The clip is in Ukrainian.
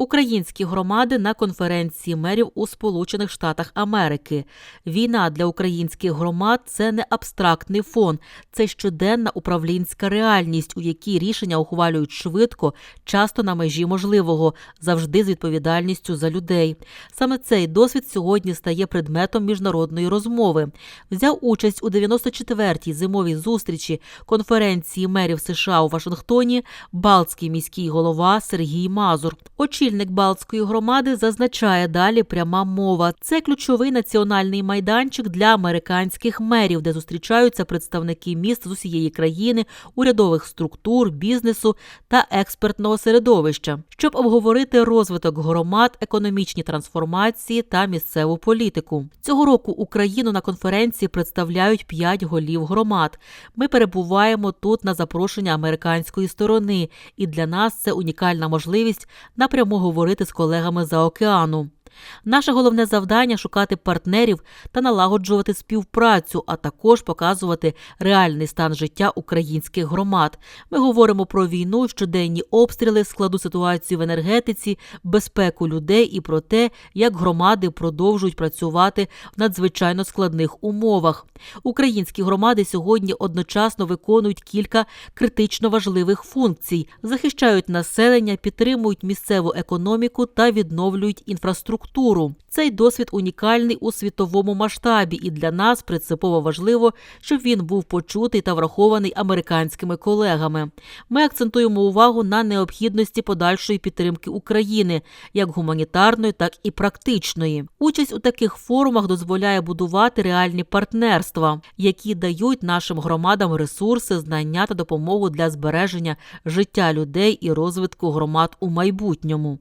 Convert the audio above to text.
Українські громади на конференції мерів у Сполучених Штатах Америки. Війна для українських громад це не абстрактний фон, це щоденна управлінська реальність, у якій рішення ухвалюють швидко, часто на межі можливого, завжди з відповідальністю за людей. Саме цей досвід сьогодні стає предметом міжнародної розмови. Взяв участь у 94-й зимовій зустрічі конференції мерів США у Вашингтоні Балтський міський голова Сергій Мазур. Очільник Балтської громади зазначає далі пряма мова. Це ключовий національний майданчик для американських мерів, де зустрічаються представники міст з усієї країни, урядових структур, бізнесу та експертного середовища, щоб обговорити розвиток громад, економічні трансформації та місцеву політику. Цього року Україну на конференції представляють п'ять голів громад. Ми перебуваємо тут на запрошення американської сторони, і для нас це унікальна можливість напряму говорити з колегами за океану. Наше головне завдання шукати партнерів та налагоджувати співпрацю, а також показувати реальний стан життя українських громад. Ми говоримо про війну, щоденні обстріли, складу ситуацію в енергетиці, безпеку людей і про те, як громади продовжують працювати в надзвичайно складних умовах. Українські громади сьогодні одночасно виконують кілька критично важливих функцій: захищають населення, підтримують місцеву економіку та відновлюють інфраструктуру. Цей досвід унікальний у світовому масштабі, і для нас принципово важливо, щоб він був почутий та врахований американськими колегами. Ми акцентуємо увагу на необхідності подальшої підтримки України, як гуманітарної, так і практичної. Участь у таких форумах дозволяє будувати реальні партнерства, які дають нашим громадам ресурси, знання та допомогу для збереження життя людей і розвитку громад у майбутньому.